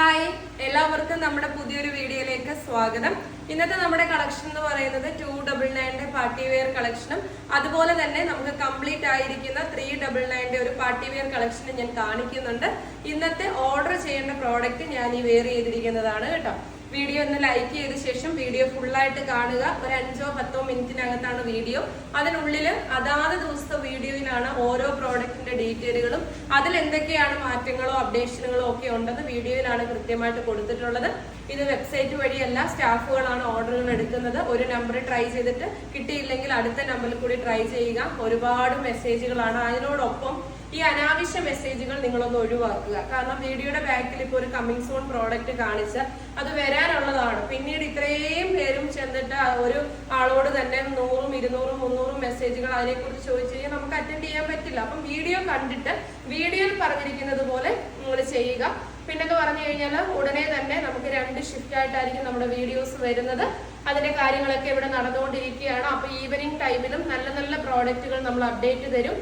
Hi എല്ലാവർക്കും നമ്മുടെ പുതിയൊരു വീഡിയോയിലേക്ക് സ്വാഗതം. ഇന്നത്തെ നമ്മുടെ കളക്ഷൻ എന്ന് പറയുന്നത് ടു ഡബിൾ നയന്റെ പാർട്ടി വെയർ കളക്ഷനും അതുപോലെ തന്നെ നമുക്ക് കംപ്ലീറ്റ് ആയിരിക്കുന്ന ത്രീ ഡബിൾ നയന്റെ ഒരു പാർട്ടി വെയർ കളക്ഷനും ഞാൻ കാണിക്കുന്നുണ്ട്. ഇന്നത്തെ ഓർഡർ ചെയ്യേണ്ട പ്രോഡക്റ്റ് ഞാൻ ഈ വെയർ ചെയ്തിരിക്കുന്നതാണ് കേട്ടോ. വീഡിയോ ഒന്ന് ലൈക്ക് ചെയ്ത ശേഷം വീഡിയോ ഫുള്ളായിട്ട് കാണുക. ഒരു അഞ്ചോ പത്തോ മിനിറ്റിനകത്താണ് വീഡിയോ. അതിനുള്ളിൽ അതാത് ദിവസത്തെ വീഡിയോയിലാണ് ഓരോ പ്രോഡക്റ്റിന്റെ ഡീറ്റെയിലുകളും അതിൽ എന്തൊക്കെയാണ് മാറ്റങ്ങളോ അപ്ഡേഷനുകളോ ഒക്കെ ഉണ്ടെന്ന് വീഡിയോയിലാണ് കൃത്യമായിട്ട് കൊടുത്തിട്ടുള്ളത്. ഇത് വെബ്സൈറ്റ് വഴിയല്ല സ്റ്റാഫുകളാണ് ഓർഡറുകൾ എടുക്കുന്നത്. ഒരു നമ്പർ ട്രൈ ചെയ്തിട്ട് കിട്ടിയില്ലെങ്കിൽ അടുത്ത നമ്പറിൽ കൂടി ട്രൈ ചെയ്യുക. ഒരുപാട് മെസ്സേജുകളാണ്. അതിനോടൊപ്പം ഈ അനാവശ്യ മെസ്സേജുകൾ നിങ്ങളൊന്ന് ഒഴിവാക്കുക. കാരണം വീഡിയോയുടെ ബാക്കിൽ ഇപ്പോൾ ഒരു കമ്മിങ് സോൺ പ്രോഡക്റ്റ് കാണിച്ച് അത് വരാനുള്ളതാണ്. പിന്നീട് ഇത്രയും പേരും ചെന്നിട്ട് ഒരു ആളോട് തന്നെ നൂറും ഇരുന്നൂറും മുന്നൂറും മെസ്സേജുകൾ അതിനെക്കുറിച്ച് ചോദിച്ചു കഴിഞ്ഞാൽ നമുക്ക് അറ്റൻഡ് ചെയ്യാൻ പറ്റില്ല. അപ്പം വീഡിയോ കണ്ടിട്ട് വീഡിയോയിൽ പറഞ്ഞിരിക്കുന്നത് പോലെ നിങ്ങൾ ചെയ്യുക. പിന്നൊക്കെ പറഞ്ഞു കഴിഞ്ഞാൽ ഉടനെ തന്നെ നമുക്ക് രണ്ട് ഷിഫ്റ്റ് ആയിട്ടായിരിക്കും നമ്മുടെ വീഡിയോസ് വരുന്നത്. അതിന്റെ കാര്യങ്ങളൊക്കെ ഇവിടെ നടന്നുകൊണ്ടിരിക്കുകയാണ്. അപ്പൊ ഈവനിങ് ടൈമിലും നല്ല നല്ല പ്രോഡക്റ്റുകൾ നമ്മൾ അപ്ഡേറ്റ് തരും.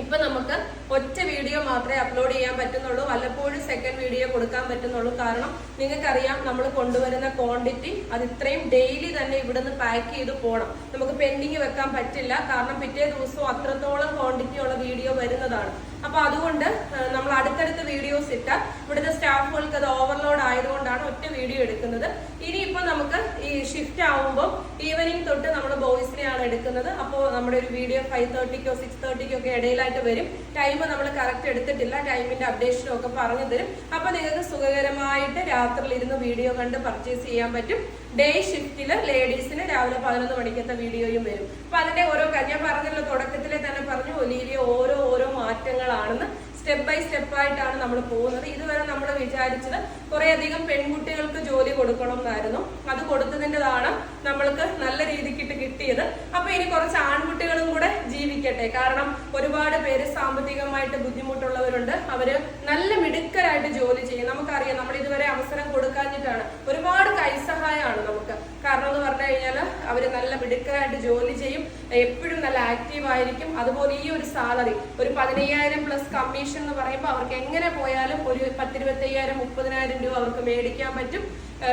ഇപ്പൊ നമുക്ക് ഒറ്റ വീഡിയോ മാത്രമേ അപ്ലോഡ് ചെയ്യാൻ പറ്റുന്നുള്ളൂ. വല്ലപ്പോഴും സെക്കൻഡ് വീഡിയോ കൊടുക്കാൻ പറ്റുന്നുള്ളൂ. കാരണം നിങ്ങൾക്കറിയാം നമ്മൾ കൊണ്ടുവരുന്ന ക്വാണ്ടിറ്റി അത് ഇത്രയും ഡെയിലി തന്നെ ഇവിടുന്ന് പാക്ക് ചെയ്ത് പോകണം നമുക്ക് പെൻഡിങ് വെക്കാൻ പറ്റില്ല. കാരണം പിറ്റേ ദിവസവും അത്രത്തോളം ക്വാണ്ടിറ്റി ഉള്ള വീഡിയോ വരുന്നതാണ്. അപ്പൊ അതുകൊണ്ട് നമ്മൾ അടുത്തടുത്ത വീഡിയോസ് ഇട്ട ഇവിടുത്തെ സ്റ്റാഫുകൾക്ക് അത് ഓവർലോഡ് ആയതുകൊണ്ടാണ് ഒറ്റ വീഡിയോ എടുക്കുന്നത്. ഇനിയിപ്പോ നമുക്ക് ഈ ഷിഫ്റ്റ് ആവുമ്പോൾ ഈവനിങ് തൊട്ട് നമ്മൾ ബോയ്സിനെയാണ് എടുക്കുന്നത്. അപ്പോൾ നമ്മുടെ ഒരു വീഡിയോ ഫൈവ് തേർട്ടിക്കോ സിക്സ് തേർട്ടിക്കോ ഒക്കെ ഇടയിലായിട്ട് വരും. ടൈം നമ്മൾ കറക്റ്റ് എടുത്തിട്ടില്ല ടൈമിന്റെ അപ്ഡേഷനും ഒക്കെ പറഞ്ഞു തരും. അപ്പൊ നിങ്ങൾക്ക് സുഖകരമായിട്ട് രാത്രിയിൽ ഇരുന്ന് വീഡിയോ കണ്ട് പർച്ചേസ് ചെയ്യാൻ പറ്റും. ഡേ ഷിഫ്റ്റിൽ ലേഡീസിന് രാവിലെ പതിനൊന്ന് മണിക്കത്തെ വീഡിയോയും വരും. അപ്പൊ അതിന്റെ ഓരോ ഞാൻ പറഞ്ഞല്ലോ തുടക്കത്തിലെ തന്നെ പറഞ്ഞു ഒലിയിലെ ഓരോ ഓരോ മാറ്റങ്ങളാണെന്ന് സ്റ്റെപ്പ് ബൈ സ്റ്റെപ്പ് ആയിട്ടാണ് നമ്മൾ പോകുന്നത്. ഇതുവരെ നമ്മൾ വിചാരിച്ചത് കുറെ അധികം പെൺകുട്ടികൾക്ക് ജോലി കൊടുക്കണം എന്നായിരുന്നു അത് കൊടുത്തതിന്റെതാണ് നമ്മൾക്ക് നല്ല രീതിക്കിട്ട് കിട്ടിയത്. അപ്പൊ ഇനി കുറച്ച് ആൺകുട്ടികളും കൂടെ ജീവിക്കട്ടെ കാരണം ഒരുപാട് പേര് സാമ്പത്തികമായിട്ട് ബുദ്ധിമുട്ടുള്ളവരുണ്ട്. അവർ നല്ല മിടുക്കരായിട്ട് ജോലി ചെയ്യും. നമുക്കറിയാം നമ്മൾ ഇതുവരെ അവസരം കൊടുക്കാഞ്ഞിട്ടാണ്. ഒരുപാട് കൈസഹായമാണ് നമുക്ക്. കാരണം എന്ന് പറഞ്ഞു കഴിഞ്ഞാൽ അവർ നല്ല മിടുക്കരായിട്ട് ജോലി ചെയ്യും. എപ്പോഴും നല്ല ആക്റ്റീവ് ആയിരിക്കും. അതുപോലെ ഈ ഒരു സാലറി ഒരു പതിനയ്യായിരം പ്ലസ് കമ്മീഷൻ എന്ന് പറയുമ്പോൾ അവർക്ക് എങ്ങനെ പോയാലും ഒരു പത്തിരുപത്തയ്യായിരം മുപ്പതിനായിരം രൂപ അവർക്ക് മേടിക്കാൻ പറ്റും.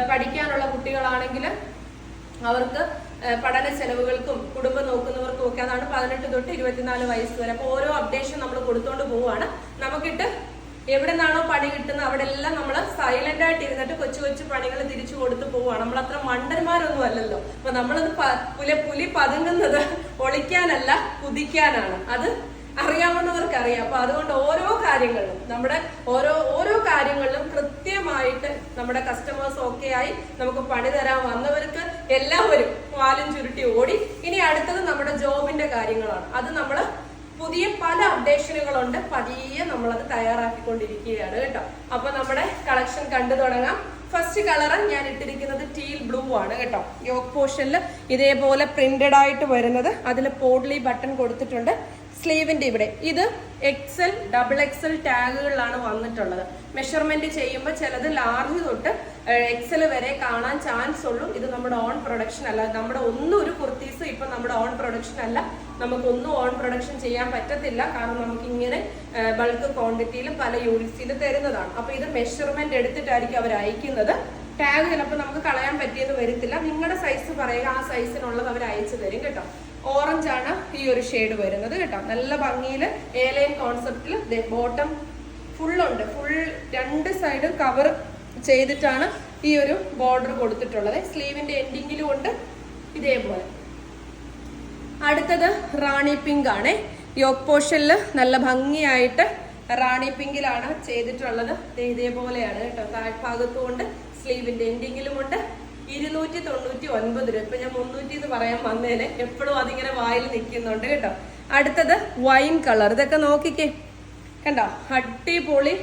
പഠിക്കാനുള്ള കുട്ടികളാണെങ്കിൽ അവർക്ക് പഠന ചെലവുകൾക്കും കുടുംബം നോക്കുന്നവർക്കും ഒക്കെ അതാണ് പതിനെട്ട് തൊട്ട് ഇരുപത്തിനാല് വയസ്സ് വരെ. അപ്പോൾ ഓരോ അപ്ഡേഷൻ നമ്മൾ കൊടുത്തോണ്ട് പോവുകയാണ് നമുക്കിട്ട് എവിടെ നിന്നാണോ പണി കിട്ടുന്നത് അവിടെ എല്ലാം നമ്മൾ സൈലന്റ് ആയിട്ട് ഇരുന്നിട്ട് കൊച്ചു കൊച്ചു പണികൾ തിരിച്ചു കൊടുത്തു പോവാണ്. നമ്മൾ അത്ര മണ്ടന്മാരൊന്നും അല്ലല്ലോ. അപ്പൊ നമ്മളത് പുല പുലി പതുങ്ങുന്നത് ഒളിക്കാനല്ല കുതിക്കാനാണ്. അത് അറിയാവുന്നവർക്ക് അറിയാം അപ്പൊ അതുകൊണ്ട് ഓരോ കാര്യങ്ങളിലും നമ്മുടെ ഓരോ ഓരോ കാര്യങ്ങളിലും കൃത്യമായിട്ട് നമ്മുടെ കസ്റ്റമേഴ്സ് ഓക്കെ ആയി നമുക്ക് പണി തരാൻ വന്നവർക്ക് എല്ലാവരും വാലും ചുരുട്ടി ഓടി. ഇനി അടുത്തത് നമ്മുടെ ജോബിന്റെ കാര്യങ്ങളാണ്. അത് നമ്മൾ പുതിയ പല അപ്ഡേഷനുകളുണ്ട് പതിയെ നമ്മളത് തയ്യാറാക്കിക്കൊണ്ടിരിക്കുകയാണ് കേട്ടോ. അപ്പൊ നമ്മുടെ കളക്ഷൻ കണ്ടു തുടങ്ങാം. ഫസ്റ്റ് കളർ ഞാൻ ഇട്ടിരിക്കുന്നത് ടീൽ ബ്ലൂ ആണ് കേട്ടോ. യോക്ക് പോർഷനിൽ ഇതേപോലെ പ്രിന്റഡ് ആയിട്ട് വരുന്നത്. അതിൽ പോഡ്ലി ബട്ടൺ കൊടുത്തിട്ടുണ്ട്. സ്ലീവിന്റെ ഇവിടെ. ഇത് എക്സൽ ഡബിൾ എക്സൽ ടാഗുകളിലാണ് വന്നിട്ടുള്ളത്. മെഷർമെന്റ് ചെയ്യുമ്പോൾ ചിലത് ലാർജ് തൊട്ട് എക്സൽ വരെ കാണാൻ ചാൻസ് ഉള്ളൂ. ഇത് നമ്മുടെ ഓൺ പ്രൊഡക്ഷൻ അല്ല. നമ്മുടെ ഒന്നും ഒരു കുർത്തീസ് ഇപ്പൊ നമ്മുടെ ഓൺ പ്രൊഡക്ഷൻ അല്ല. നമുക്കൊന്നും ഓൺ പ്രൊഡക്ഷൻ ചെയ്യാൻ പറ്റത്തില്ല. കാരണം നമുക്ക് ഇങ്ങനെ ബൾക്ക് ക്വാണ്ടിറ്റിയിൽ പല യൂണിറ്റ്സിൽ തരുന്നതാണ്. അപ്പൊ ഇത് മെഷർമെന്റ് എടുത്തിട്ടായിരിക്കും അവർ അയക്കുന്നത്. ടാഗ് ചിലപ്പോൾ നമുക്ക് കളയാൻ പറ്റിയെന്ന് വരത്തില്ല. നിങ്ങളുടെ സൈസ് പറയുക ആ സൈസിനുള്ളത് അവർ അയച്ചു തരും കേട്ടോ. ഓറഞ്ച് ആണ് ഈ ഒരു ഷെയ്ഡ് വരുന്നത് കേട്ടോ. നല്ല ഭംഗിയിൽ ഏലൈൻ കോൺസെപ്റ്റിൽ ബോട്ടം ഫുള്ളുണ്ട് ഫുൾ രണ്ട് സൈഡും കവർ ചെയ്തിട്ടാണ് ഈ ഒരു ബോർഡർ കൊടുത്തിട്ടുള്ളത്. സ്ലീവിന്റെ എൻഡിങ്ങിലും ഉണ്ട്. ഇതേപോലെ. അടുത്തത് റാണി പിങ്ക് ആണ്. യോക്ക് പോർഷനിൽ നല്ല ഭംഗിയായിട്ട് റാണി പിങ്കിലാണ് ചെയ്തിട്ടുള്ളത്. ഇതേപോലെയാണ് കേട്ടോ. താഴ്ഭാഗത്തും ഉണ്ട്. സ്ലീവിന്റെ എൻഡിങ്ങിലും ഉണ്ട്. ഇരുന്നൂറ്റി തൊണ്ണൂറ്റി ഒൻപത് രൂപ. ഇപ്പൊ ഞാൻ മുന്നൂറ്റി എന്ന് പറയാൻ വന്നേനെ. എപ്പോഴും അതിങ്ങനെ വായിൽ നിൽക്കുന്നുണ്ട് കേട്ടോ. അടുത്തത് വൈൻ കളർ ഇതൊക്കെ നോക്കിക്കേ. കണ്ടോ? അടിപൊളി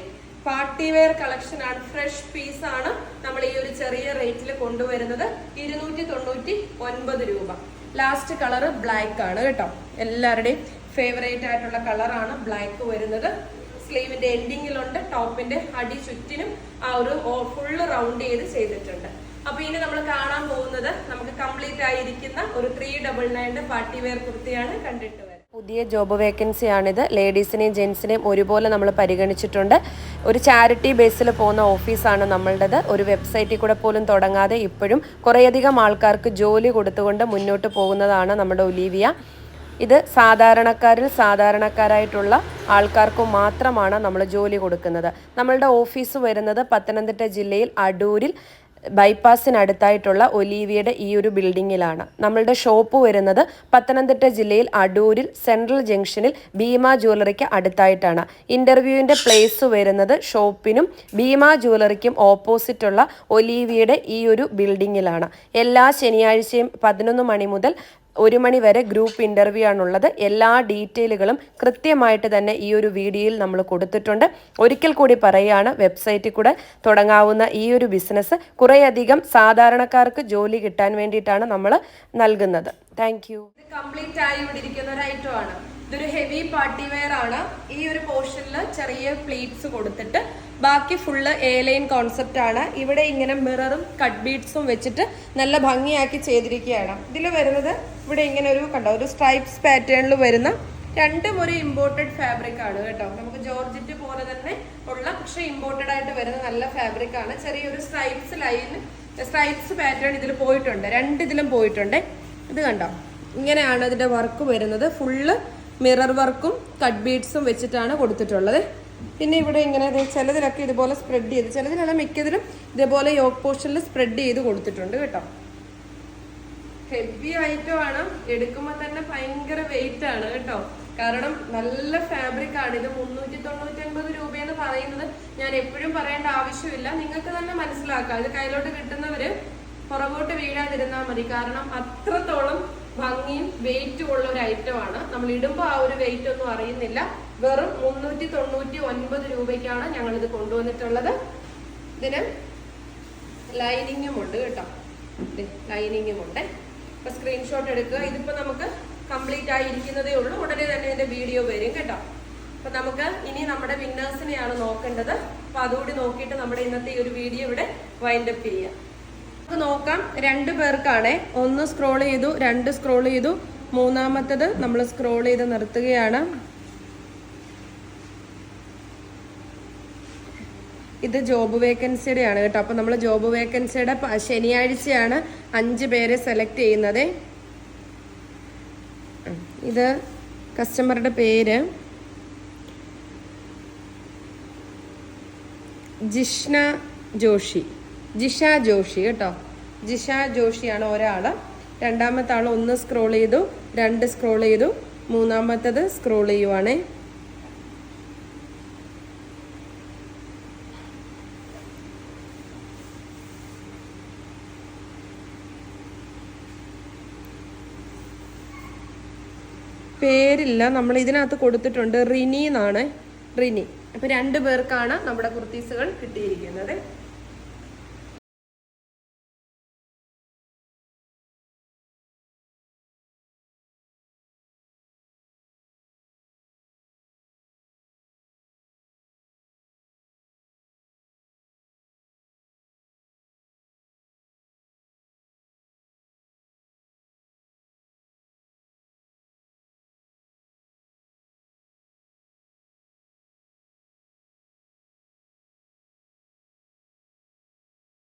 പാർട്ടി വെയർ കളക്ഷൻ ആണ്. ഫ്രഷ് പീസ് ആണ് നമ്മൾ ഈ ഒരു ചെറിയ റേറ്റിൽ കൊണ്ടുവരുന്നത്. ഇരുന്നൂറ്റി തൊണ്ണൂറ്റി ഒൻപത് രൂപ. ലാസ്റ്റ് കളർ ബ്ലാക്ക് ആണ് കേട്ടോ. എല്ലാവരുടെയും ഫേവറേറ്റ് ആയിട്ടുള്ള കളറാണ് ബ്ലാക്ക് വരുന്നത്. സ്ലീവിന്റെ എൻഡിങ്ങിലുണ്ട് ടോപ്പിന്റെ അടി ചുറ്റിനും ആ ഒരു ഫുള്ള് റൗണ്ട് ചെയ്ത് ചെയ്തിട്ടുണ്ട്. അപ്പൊ ഇനി നമ്മൾ കാണാൻ പോകുന്നത് നമുക്ക് കംപ്ലീറ്റ് ആയിരിക്കുന്ന ഒരു ത്രീ ഡബിൾ നയന്റെ പാർട്ടി വെയർ കുർത്തിയാണ് കണ്ടിട്ട് വരുന്നത് പുതിയ ജോബ് വേക്കൻസിയാണിത് ലേഡീസിനെയും ജെൻസിനെയും ഒരുപോലെ നമ്മൾ പരിഗണിച്ചിട്ടുണ്ട്. ഒരു ചാരിറ്റി ബേസിൽ പോകുന്ന ഓഫീസാണ് നമ്മളുടേത്. ഒരു വെബ്സൈറ്റിൽ കൂടെ പോലും തുടങ്ങാതെ ഇപ്പോഴും കുറേയധികം ആൾക്കാർക്ക് ജോലി കൊടുത്തുകൊണ്ട് മുന്നോട്ട് പോകുന്നതാണ് നമ്മുടെ ഒലീവിയ. ഇത് സാധാരണക്കാരിൽ സാധാരണക്കാരായിട്ടുള്ള ആൾക്കാർക്ക് മാത്രമാണ് നമ്മൾ ജോലി കൊടുക്കുന്നത്. നമ്മളുടെ ഓഫീസ് വരുന്നത് പത്തനംതിട്ട ജില്ലയിൽ അടൂരിൽ. ബൈപ്പാസിനടുത്തായിട്ടുള്ള ഒലീവിയയുടെ ഈ ഒരു ബിൽഡിങ്ങിലാണ്. നമ്മളുടെ ഷോപ്പ് വരുന്നത് പത്തനംതിട്ട ജില്ലയിൽ അടൂരിൽ സെൻട്രൽ ജംഗ്ഷനിൽ ഭീമ ജ്വല്ലറിക്ക് അടുത്തായിട്ടാണ്. ഇന്റർവ്യൂവിന്റെ പ്ലേസ് വരുന്നത് ഷോപ്പിനും ഭീമ ജ്വല്ലറിക്കും ഓപ്പോസിറ്റുള്ള ഒലീവിയയുടെ ഈ ഒരു ബിൽഡിങ്ങിലാണ്. എല്ലാ ശനിയാഴ്ചയും പതിനൊന്ന് മണി മുതൽ ഒരു മണി വരെ ഗ്രൂപ്പ് ഇന്റർവ്യൂ ആണുള്ളത്. എല്ലാ ഡീറ്റെയിലുകളും കൃത്യമായിട്ട് തന്നെ ഈ ഒരു വീഡിയോയിൽ നമ്മൾ കൊടുത്തിട്ടുണ്ട്. ഒരിക്കൽ കൂടി പറയുകയാണ് വെബ്സൈറ്റിൽ കൂടെ തുടങ്ങാവുന്ന ഈ ഒരു ബിസിനസ് കുറേയധികം സാധാരണക്കാർക്ക് ജോലി കിട്ടാൻ വേണ്ടിയിട്ടാണ് നമ്മൾ നൽകുന്നത്. താങ്ക് യു കംപ്ലീറ്റ് ആയി ഒരു ഐറ്റം ആണ്. ഇതൊരു ഹെവി പാർട്ടി വെയർ ആണ്. ഈ ഒരു പോർഷനിൽ ചെറിയ പ്ലീറ്റ്സ് കൊടുത്തിട്ട് ബാക്കി ഫുള്ള് എ ലൈൻ കോൺസെപ്റ്റ് ആണ്. ഇവിടെ ഇങ്ങനെ മിററും കട്ട് ബീഡ്സും വെച്ചിട്ട് നല്ല ഭംഗിയാക്കി ചെയ്തിരിക്കുകയാണ്. ഇതിൽ വരുന്നത് ഇവിടെ ഇങ്ങനെ ഒരു കണ്ടോ ഒരു സ്ട്രൈപ്സ് പാറ്റേണിൽ വരുന്ന രണ്ടും ഒരു ഇമ്പോർട്ടഡ് ഫാബ്രിക് ആണ് കേട്ടോ. നമുക്ക് ജോർജറ്റ് പോലെ തന്നെ ഉള്ള പക്ഷെ ഇമ്പോർട്ടഡ് ആയിട്ട് വരുന്ന നല്ല ഫാബ്രിക് ആണ്. ചെറിയൊരു സ്ട്രൈപ്സ് ലൈൻ സ്ട്രൈപ്സ് പാറ്റേൺ ഇതിൽ പോയിട്ടുണ്ട്. രണ്ടിതിലും പോയിട്ടുണ്ട്. ഇത് കണ്ടോ? ഇങ്ങനെയാണ് ഇതിന്റെ വർക്ക് വരുന്നത്. ഫുള്ള് മിറർ വർക്കും കട്ട് ബീഡ്സും വെച്ചിട്ടാണ് കൊടുത്തിട്ടുള്ളത്. പിന്നെ ഇവിടെ ഇങ്ങനെ ചിലതിലൊക്കെ ഇതുപോലെ സ്പ്രെഡ് ചെയ്ത് ചിലതിലല്ല മിക്കതിലും ഇതേപോലെ യോഗ പോർഷനിൽ സ്പ്രെഡ് ചെയ്ത് കൊടുത്തിട്ടുണ്ട് കേട്ടോ. ഹെവി ഐറ്റം ആണ്. എടുക്കുമ്പോൾ തന്നെ ഭയങ്കര വെയിറ്റ് ആണ് കേട്ടോ. കാരണം നല്ല ഫാബ്രിക് ആണ്. ഇത് മുന്നൂറ്റി തൊണ്ണൂറ്റി രൂപ എന്ന് പറയുന്നത് ഞാൻ എപ്പോഴും പറയേണ്ട ആവശ്യമില്ല. നിങ്ങൾക്ക് തന്നെ മനസ്സിലാക്കാം. ഇത് കയ്യിലോട്ട് കിട്ടുന്നവര് പുറകോട്ട് വീഴാതിരുന്നാൽ മതി. കാരണം അത്രത്തോളം ഭംഗിയും വെയിറ്റും ഉള്ള ഒരു ഐറ്റം ആണ്. നമ്മൾ ഇടുമ്പോൾ ആ ഒരു വെയിറ്റ് ഒന്നും അറിയുന്നില്ല. വെറും മുന്നൂറ്റി തൊണ്ണൂറ്റി ഒൻപത് രൂപയ്ക്കാണ് ഞങ്ങൾ ഇത് കൊണ്ടുവന്നിട്ടുള്ളത്. ഇതിന് ലൈനിങ്ങും ഉണ്ട് കേട്ടോ. ലൈനിങ്ങും ഉണ്ട് അപ്പൊ സ്ക്രീൻഷോട്ട് എടുക്കുക. ഇതിപ്പോ നമുക്ക് കംപ്ലീറ്റ് ആയിരിക്കുന്നതേ ഉള്ളൂ. ഉടനെ തന്നെ ഇതിന്റെ വീഡിയോ വരും കേട്ടോ. അപ്പൊ നമുക്ക് ഇനി നമ്മുടെ വിന്നേഴ്സിനെയാണ് നോക്കേണ്ടത്. അപ്പൊ അതുകൂടി നോക്കിയിട്ട് നമ്മുടെ ഇന്നത്തെ ഈ ഒരു വീഡിയോ ഇവിടെ വൈൻഡപ്പ് ചെയ്യാം. നമുക്ക് നോക്കാം. രണ്ട് പേർക്കാണ്. ഒന്ന് സ്ക്രോൾ ചെയ്തു രണ്ട് സ്ക്രോൾ ചെയ്തു. മൂന്നാമത്തത് നമ്മൾ സ്ക്രോൾ ചെയ്ത് നിർത്തുകയാണ്. ഇത് ജോബ് വേക്കൻസിയുടെ ആണ് കേട്ടോ. അപ്പൊ നമ്മൾ ജോബ് വേക്കൻസിയുടെ ശനിയാഴ്ചയാണ് അഞ്ച് പേരെ സെലക്ട് ചെയ്യുന്നത്. ഇത് കസ്റ്റമറുടെ പേര്. ജിഷ്ണ ജോഷി. ജിഷ ജോഷി കേട്ടോ. ജിഷ ജോഷിയാണ് ഒരാൾ രണ്ടാമത്തെ ആൾ ഒന്ന് സ്ക്രോൾ ചെയ്തു രണ്ട് സ്ക്രോൾ ചെയ്തു മൂന്നാമത്തത് സ്ക്രോൾ ചെയ്യുവാണേ. പേരില്ല നമ്മൾ ഇതിനകത്ത് കൊടുത്തിട്ടുണ്ട് റിനി എന്നാണ്. റിനി. അപ്പൊ രണ്ടു പേർക്കാണ് നമ്മുടെ കുർത്തീസുകൾ കിട്ടിയിരിക്കുന്നത്.